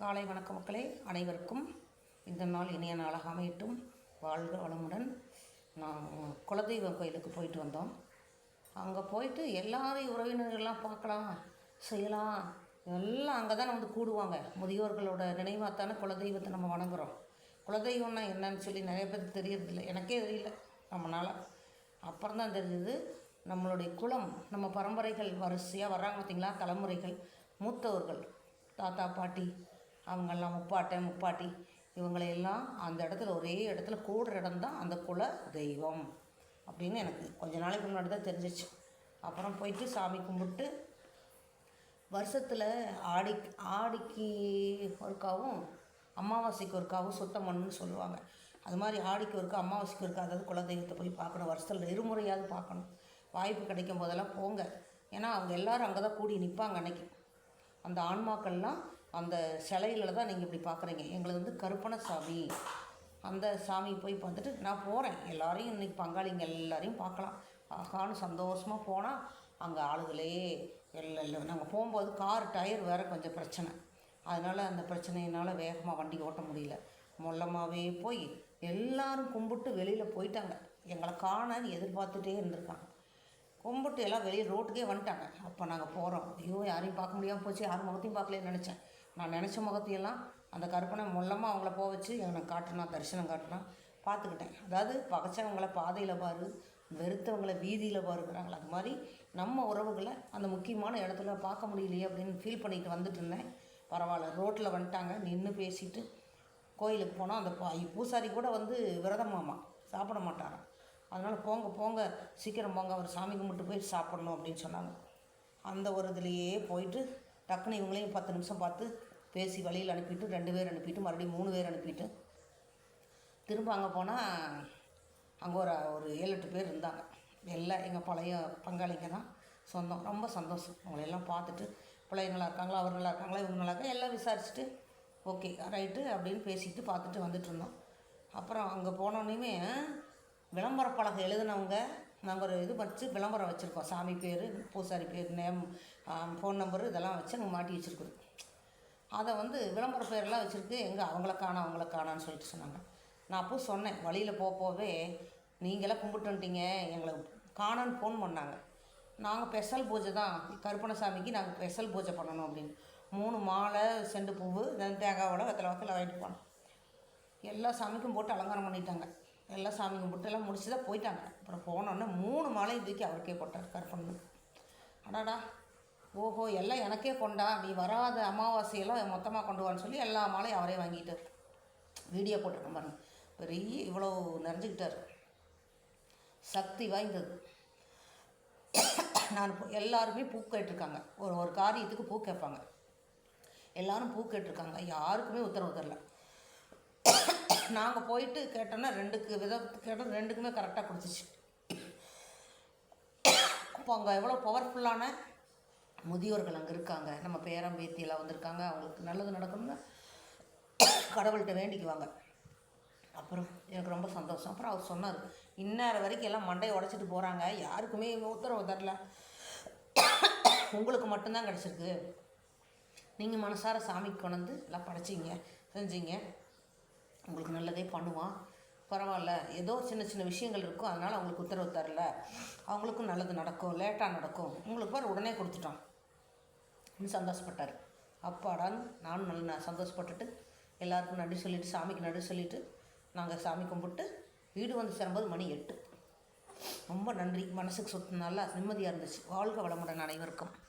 காலை வணக்க மக்களே அனைவருக்கும் இந்த நாள் இனிய நாளாக அமையட்டும். வாழ்க வளமுடன். நான் குலதெய்வம் கோயிலுக்கு போயிட்டு வந்தோம். அங்கே போயிட்டு எல்லாரையும் உறவினர்கள்லாம் பார்க்கலாம் செய்யலாம். எல்லாம் அங்கே தான் வந்து கூடுவாங்க. முதியோர்களோட நினைவாக குலதெய்வத்தை நம்ம வணங்குறோம். குலதெய்வம்னா என்னன்னு சொல்லி நிறைய பேருக்கு தெரியறதில்ல. எனக்கே தெரியல நம்மளால் அப்புறம் தான் தெரிஞ்சது நம்மளுடைய குலம் நம்ம பரம்பரைகள் வரிசையாக வர்றாங்க பார்த்தீங்களா தலைமுறைகள் மூத்தவர்கள் தாத்தா பாட்டி அவங்கெல்லாம் முப்பாட்டன் முப்பாட்டி இவங்களையெல்லாம் அந்த இடத்துல ஒரே இடத்துல கூடுற இடம் தான் அந்த குல தெய்வம் அப்படின்னு எனக்கு கொஞ்ச நாளைக்கு முன்னாடி தான் தெரிஞ்சிச்சு. அப்புறம் போயிட்டு சாமி கும்பிட்டு வருஷத்தில் ஆடி ஆடிக்கு ஒருக்காவும் அமாவாசைக்கு ஒருக்காவும் சுத்தம் பண்ணணும்னு சொல்லுவாங்க. அது மாதிரி ஆடிக்கு ஒருக்கா அமாவாசைக்கு ஒருக்கா அதாவது குலதெய்வத்தை போய் பார்க்கணும். வருஷத்தில் இருமுறையாவது பார்க்கணும். வாய்ப்பு கிடைக்கும் போதெல்லாம் போங்க. ஏன்னா அவங்க எல்லாரும் அங்கே தான் கூடி நிற்பாங்க அன்னைக்கு. அந்த ஆன்மாக்கள்லாம் அந்த சிலையில தான் நீங்கள் இப்படி பார்க்குறீங்க எங்களுக்கு வந்து கருப்பண சாமி. அந்த சாமி போய் பார்த்துட்டு நான் போகிறேன் எல்லாரையும் இன்றைக்கி பங்காளிங்க எல்லாரையும் பார்க்கலாம். ஆகான்னு சந்தோஷமாக போனால் அங்கே ஆளுகளே எல்லாம் இல்லை நாங்கள் போகும்போது கார் டயர் வேறு கொஞ்சம் பிரச்சனை. அதனால் அந்த பிரச்சனையினால் வேகமாக வண்டி ஓட்ட முடியல. மொல்லமாகவே போய் எல்லாரும் கும்பிட்டு வெளியில் போயிட்டாங்க. எங்களை காண எதிர்பார்த்துட்டே இருந்திருக்காங்க. கும்பிட்டு எல்லாம் வெளியே ரோட்டுக்கே வந்துட்டாங்க. அப்போ நாங்கள் போகிறோம் ஐயோ யாரையும் பார்க்க முடியாமல் போச்சு. யார் முகத்தையும் பார்க்கலன்னு நினச்சேன். நான் நினச்ச முகத்தையெல்லாம் அந்த கற்பனை மூலமாக அவங்கள போக வச்சு எனக்கு காட்டினா தரிசனம் காட்டினா பார்த்துக்கிட்டேன். அதாவது பகச்சவங்களை பாதையில் பாரு வெறுத்தவங்கள வீதியில் பாருங்கிறாங்களா அது மாதிரி நம்ம உறவுகளை அந்த முக்கியமான இடத்துல பார்க்க முடியலையே அப்படின்னு ஃபீல் பண்ணிட்டு வந்துட்டு இருந்தேன். பரவாயில்ல ரோட்டில் வந்துட்டாங்க. நின்று பேசிட்டு கோயிலுக்கு போனால் அந்த பா- பூசாரி கூட வந்து விரதமாமா சாப்பிட மாட்டாராம். அதனால் போங்க போங்க சீக்கிரம் போங்க அவர் சாமி கும்பிட்டு போய் சாப்பிடணும் அப்படின்னு சொன்னாங்க. அந்த ஒரு இதுலேயே போயிட்டு டக்குன்னு இவங்களையும் பத்து நிமிஷம் பார்த்து பேசி வழியில் அனுப்பிட்டு ரெண்டு பேர் அனுப்பிட்டு மறுபடியும் மூணு பேர் அனுப்பிட்டு திரும்ப அங்கே போனால் அங்கே ஒரு ஒரு ஏழு எட்டு பேர் இருந்தாங்க. எல்லாம் எங்கள் பழைய பங்காளிங்க தான் சொந்தம். ரொம்ப சந்தோஷம். அவங்களெல்லாம் பார்த்துட்டு பிள்ளைங்க நல்லா இருக்காங்களா? அவர் நல்லா இருக்காங்களா? இவங்க நல்லா இருக்கா? எல்லாம் விசாரிச்சுட்டு ஓகே ரைட்டு அப்படின்னு பேசிட்டு பார்த்துட்டு வந்துட்டு இருந்தோம். அப்புறம் அங்கே போனோடனே விளம்பர பலகை எழுதினவங்க நாங்கள் ஒரு இது வச்சு விளம்பரம் வச்சுருக்கோம். சாமி பேர் பூசாரி பேர் நேம் ஃபோன் நம்பரு இதெல்லாம் வச்சு அங்கே மாட்டி வச்சுருக்குறோம் அதை வந்து விளம்பர பேரெல்லாம் வச்சுருக்கு. எங்கே அவங்கள காணும் அவங்கள காணான்னு சொல்லிட்டு சொன்னாங்க. நான் அப்போ சொன்னேன் வழியில் போக போகவே நீங்களாம் கும்பிட்டு வந்துட்டீங்க. எங்களை காணான்னு ஃபோன் பண்ணாங்க. நாங்கள் ஸ்பெஷல் பூஜை தான். கருப்பணசாமிக்கு நாங்கள் ஸ்பெஷல் பூஜை பண்ணணும் அப்படின்னு. மூணு மாலை செண்டு பூவு தேங்காவோட வெத்தலை வத்தலை வாங்கிட்டு போனோம். எல்லா சாமிக்கும் போட்டு அலங்காரம் பண்ணிட்டாங்க. எல்லா சாமி கும்பிட்டு எல்லாம் முடிச்சு தான் போயிட்டாங்க. அப்புறம் போனோன்னே மூணு மாலையும் தூக்கி அவருக்கே போட்டார் கருப்பண்ணு அடாடா. ஓஹோ எல்லாம் எனக்கே கொண்டா நீ வராத அமாவாசையெல்லாம் மொத்தமாக கொண்டு வான்னு சொல்லி எல்லா மாலையும் அவரே வாங்கிட்டார் வீடியோ போட்டிருக்கேன் பாருங்க. பெரிய இவ்வளோ நிறைஞ்சிக்கிட்டார். சக்தி வாய்ந்தது. நான் எல்லாருமே பூ கேட்டிருக்காங்க. ஒரு ஒரு காரியத்துக்கு பூ கேட்பாங்க. எல்லாரும் பூ கேட்டிருக்காங்க. யாருக்குமே உத்தரவு தரல. நாங்கள் போயிட்டு கேட்டோன்னா ரெண்டுக்கு விதத்துக்கு கேட்டோம். ரெண்டுக்குமே கரெக்டாக கொடுத்துச்சு. அப்போ அங்கே எவ்வளோ பவர்ஃபுல்லான முதியோர்கள் அங்கே இருக்காங்க. நம்ம பேரம் பேத்தியெல்லாம் வந்திருக்காங்க. அவங்களுக்கு நல்லது நடக்கணும்னு கடவுள்கிட்ட வேண்டிக்குவாங்க. அப்புறம் எனக்கு ரொம்ப சந்தோஷம். அப்புறம் அவர் சொன்னார் இந்நேரம் வரைக்கும் எல்லாம் மண்டையை உடச்சிட்டு போகிறாங்க யாருக்குமே உத்தரவு தரல. உங்களுக்கு மட்டும்தான் கிடச்சிருக்கு. நீங்கள் மனசார சாமிக்கு கொண்டு வந்து எல்லாம் படைச்சிங்க செஞ்சீங்க. உங்களுக்கு நல்லதே பண்ணுவான். பரவாயில்ல. ஏதோ சின்ன சின்ன விஷயங்கள் இருக்கும். அதனால் அவங்களுக்கு உத்தரவு தரல. அவங்களுக்கும் நல்லது நடக்கும். லேட்டாக நடக்கும். உங்களுக்கு பார் உடனே கொடுத்துட்டோம் சந்தோஷப்பட்டார். அப்பாடான்னு நானும் நல்லா சந்தோஷப்பட்டுட்டு எல்லாருக்கும் நன்றி சொல்லிவிட்டு சாமிக்கு நன்றி சொல்லிவிட்டு நாங்கள் சாமி கும்பிட்டு வீடு வந்து சேரும்போது மணி எட்டு. ரொம்ப நன்றி. மனசுக்கு சுத்த நல்லா நிம்மதியாக இருந்துச்சு. வாழ்க வளமுடன் அனைவருக்கும்.